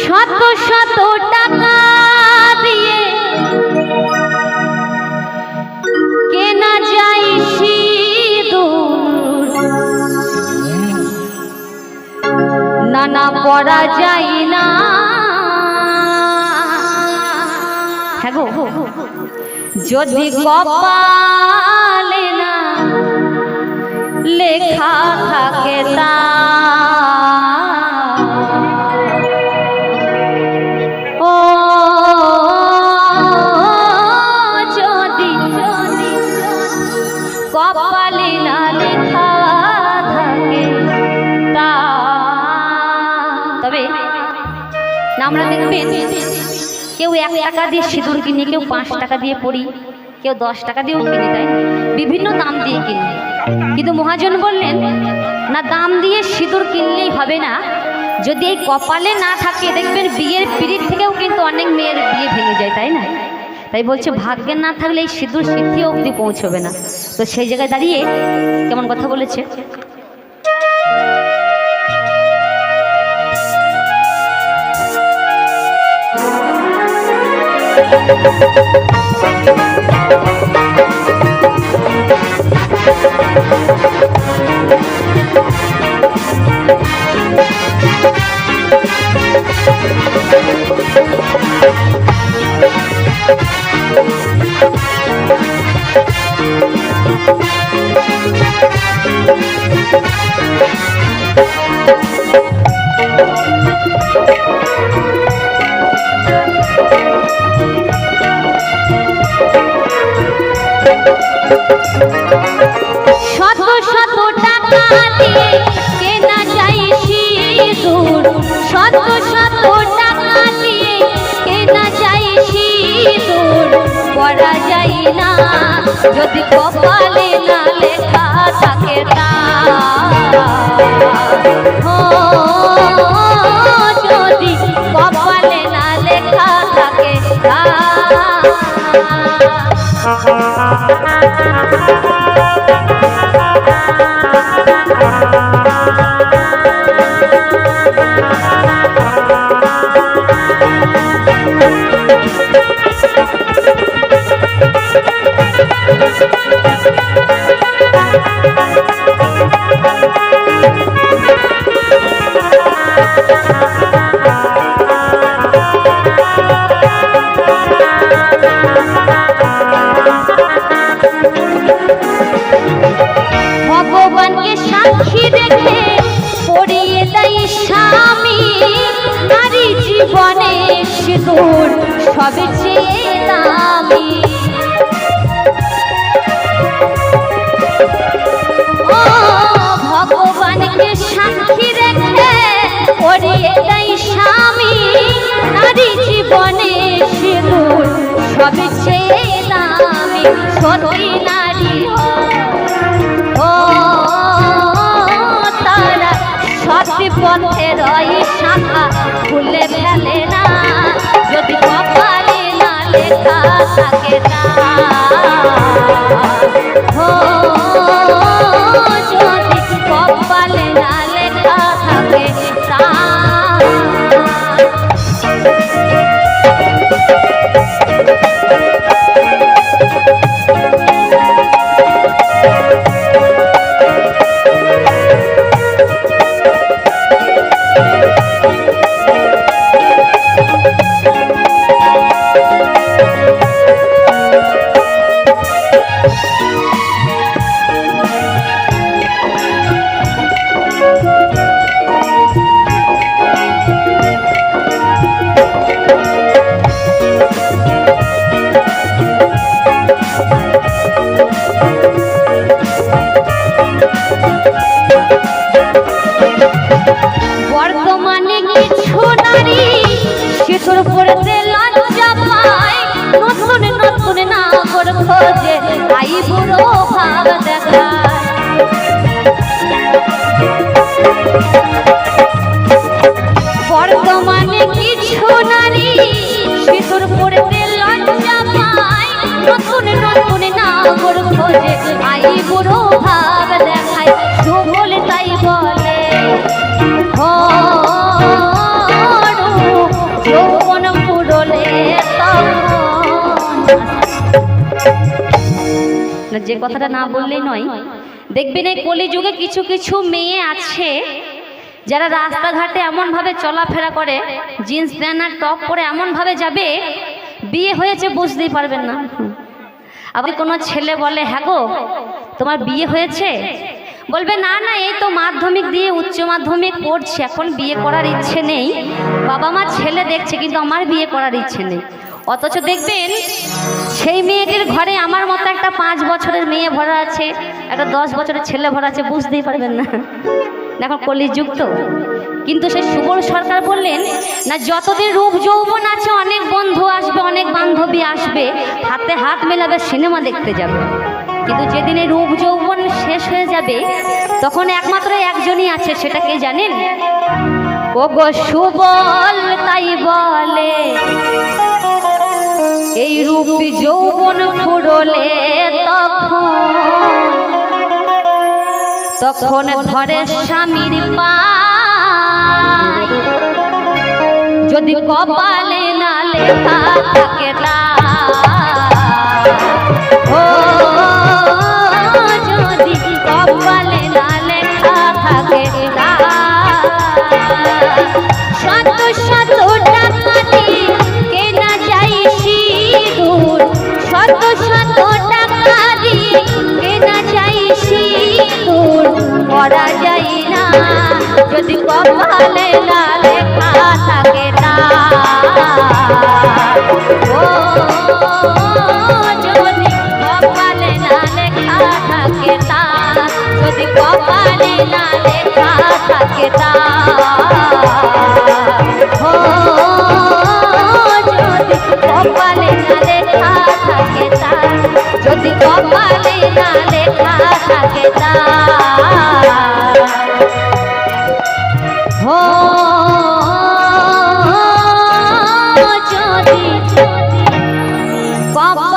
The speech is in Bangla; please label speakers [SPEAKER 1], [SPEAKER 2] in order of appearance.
[SPEAKER 1] শত শত টাকা দিয়ে কেনা যায় সিঁদুর। নানা পড়া যায় না। হ্যাঁ যদি কপালে না লেখা থাকে তা আমরা দেখবেন কেউ এক টাকা দিয়ে সিঁদুর কিনে, কেউ পাঁচ টাকা দিয়ে পড়ি কেউ দশ টাকা দিয়েও কিনে দেয় বিভিন্ন দাম দিয়ে কিনে। কিন্তু মহাজন বললেন, না, দাম দিয়ে সিঁদুর কিনলেই হবে না। যদি এই কপালে না থাকে, দেখবেন বিয়ের পিড়ির থেকেও কিন্তু অনেক মেয়ের বিয়ে ভেঙে যায়, তাই না? তাই বলছে ভাগ্যের না থাকলে এই সিঁদুর সিদ্ধি অবধি পৌঁছবে না। তো সেই জায়গায় দাঁড়িয়ে কেমন কথা বলেছে? Thank you. শত শত টাকা দিয়ে কেনা যায় সিঁদুর শত শত টাকা দিয়ে কেনা না, যদি কপালে না লেখা থাকে তা। ভগবানকে পথে রই শাখা খুলে কিছু নারী শিশুর পড়তে লজ্জা নতুন খোঁজে আই বুড়ো ভাব না যে কথাটা না বললেই নয়। দেখবেন এই কলিযুগে কিছু কিছু মেয়ে আছে, যারা রাস্তাঘাটে এমনভাবে চলাফেরা করে, জিন্স প্যান্ট আর টপ পরে এমনভাবে যাবে, বিয়ে হয়েছে বুঝতেই পারবেন না। আবার কোনো ছেলে বলে হ্যাঁ গো, তোমার বিয়ে হয়েছে? বলবে, না না, এই তো মাধ্যমিক দিয়ে উচ্চ মাধ্যমিক পড়ছে, এখন বিয়ে করার ইচ্ছে নেই। বাবা মা ছেলে দেখছে, কিন্তু আমার বিয়ে করার ইচ্ছে নেই। অথচ দেখবেন সেই মেয়েটির ঘরে আমার মতো একটা পাঁচ বছরের মেয়ে ভরা আছে, একটা দশ বছরের ছেলে ভরা আছে, বুঝতেই পারবেন না। এখন কলিযুগ তো। কিন্তু সে সুবল সরকার বললেন, না, যতদিন রূপ যৌবন আছে, অনেক বন্ধু আসবে, অনেক বান্ধবী আসবে, হাতে হাত মেলাবে, সিনেমা দেখতে যাবে। কিন্তু যেদিন এই রূপ যৌবন শেষ হয়ে যাবে, তখন একমাত্র একজনই আছে, সেটা কে জানেন? ও গো সুবল তাই বলে এই রূপ যৌবন ফুরলে তখন তখন ধরে স্বামীর যদি কপালে না লেখা থাকে ও, যদি কপালে না লেখা থাকে শত শত যদি কপালে না লেখা থাকে না ও যদি কপালে না লেখা থাকে তা। যদি কপালে না 宝宝